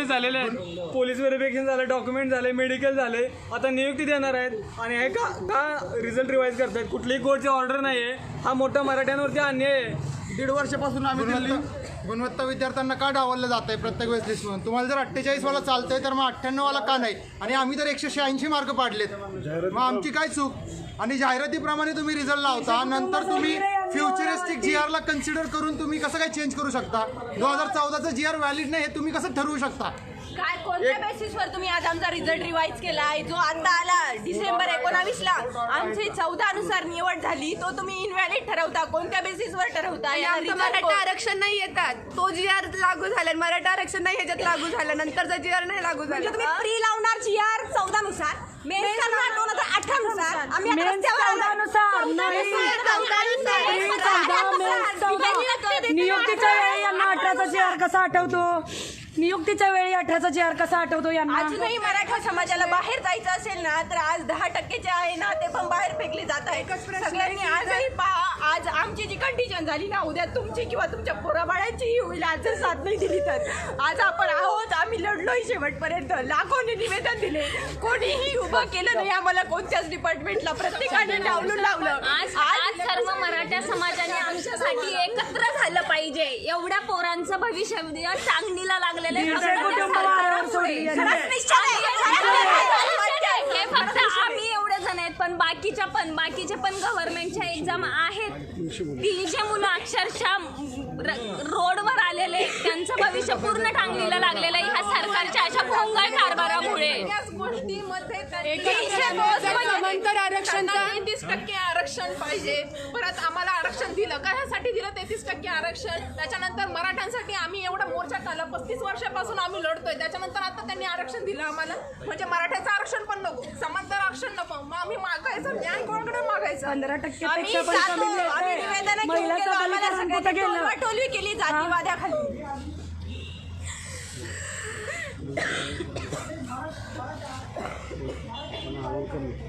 Process झालेले आहेत. Police verification झालं डॉक्युमेंट झाले मेडिकल झाले आता नियुक्ती देणार आहेत. आणि हे का का रिझल्ट रिवाईज करतायत? कुठलीही कोर्टची ऑर्डर नाही आहे हा मोठा मराठ्यांवरती अन्याय आहे. दीड वर्षापासून आम्ही दिल्ली गुणवत्ता विद्यार्थ्यांना का डावललं जात आहे प्रत्येक वेळेस लिस्टमधून तुम्हाला जर अठ्ठेचाळीस वाला चालतंय तर मग अठ्ठ्याण्णव वाला का नाही? आणि आम्ही तर एकशे शहाऐंशी मार्क पाडलेत. मग आमची काय चूक? आणि जाहिरातीप्रमाणे तुम्ही रिझल्ट लावता नंतर तुम्ही फ्युचरिस्टिक जी आरला कन्सिडर करून तुम्ही कसं काय चेंज करू शकता? दोन हजार चौदाचं जी आर व्हॅलिड नाही हे तुम्ही कसं ठरवू शकता? काय कोणत्या बेसिसवर तुम्ही आज आमचा रिझल्ट रिवाईज केलाय? जो आता आला डिसेंबर एकोणावीस ला आमची चौदा नुसार निवड झाली तो तुम्ही इनव्हॅलिड ठरवता. कोणत्या बेसिसवर ठरवता? या आमचं मराठा को- आरक्षण नाही येतात. तो जी आर लागू झाला मराठा आरक्षण नाही ह्याच्यात लागू झालं नंतरचा जी आर नाही लागू म्हणजे झाला तुम्ही प्री लावणार जी आर चौदा नुसार. मेन करणार आम्ही आता मेन रस्त्यावर आलो. चौदानुसार, नाही. चौदा. मेन चौदा. नियुक्तीच्या वेळी यांना अठराचा जी आर कसा आठवतो नियुक्तीच्या वेळी अठराचा जी आर कसा आठवतो यांना अजूनही मराठा समाजाला बाहेर जायचं असेल ना तर आज दहा टक्केचे आहे ना ते पण बाहेर फेकले जात आहेत सगळ्यांनी आजही पहा आज आमची जी कंडिशन झाली ना उद्या तुमची किंवा तुमच्या पोराबाळांचीही होईल आज जर साथ नाही दिली तर. आज आपण आहोत आम्ही लढलोय शेवटपर्यंत. लाखोने निवेदन दिले. कोणीही उभं केलं नाही आम्हाला कोणत्याच डिपार्टमेंटला प्रत्येकाने डावलून लावलं. आज आज सर्व मराठा समाजाने आमच्यासाठी एकत्र झालं पाहिजे. एवढ्या पोरांचं भविष्य चांगलीला लागलेलं आहे. हे फक्त आम्ही एवढे जण आहेत. पण बाकीच्या पण बाकीचे पण गव्हर्नमेंटच्या एक्झाम आहेत. ती जे मुलं अक्षरशः रोडवर आलेले त्यांचं भविष्य पूर्ण टांगलीला लागलेलं आहे. ह्या सरकारच्या अशा भोंगळ कारभारामुळे. आरक्षणचा तेहतीस टक्के आरक्षण पाहिजे. परत आम्हाला आरक्षण दिलं कशासाठी दिलं तेहतीस टक्के आरक्षण. त्याच्यानंतर मराठ्यांसाठी आम्ही एवढा मोर्चा काढला. पस्तीस वर्षापासून आम्ही लढतोय. त्याच्यानंतर आता त्यांनी आरक्षण दिलं आम्हाला. म्हणजे मराठ्याचं आरक्षण पण नको. समांतर आरक्षण नको. मग आम्ही मागायचं मागायचं पंधरा टक्के आम्ही पेक्षा पण जातो, कमी आम्ही मिळतंय. निवेदनं घेऊन गेलो, महिला आम्हाला सबलीकरण कुठं सगळ्यांनी गेलं टोलवाटोलवी केली जातीवाद्याखाली.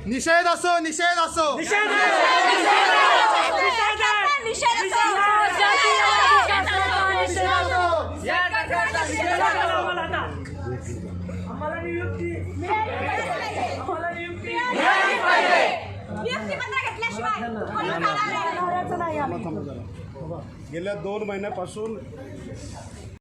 निषेध असो निषेध असो. निषेध! असो. नियुक्तीपत्र कोणी जाणार गेल्या दोन महिन्यापासून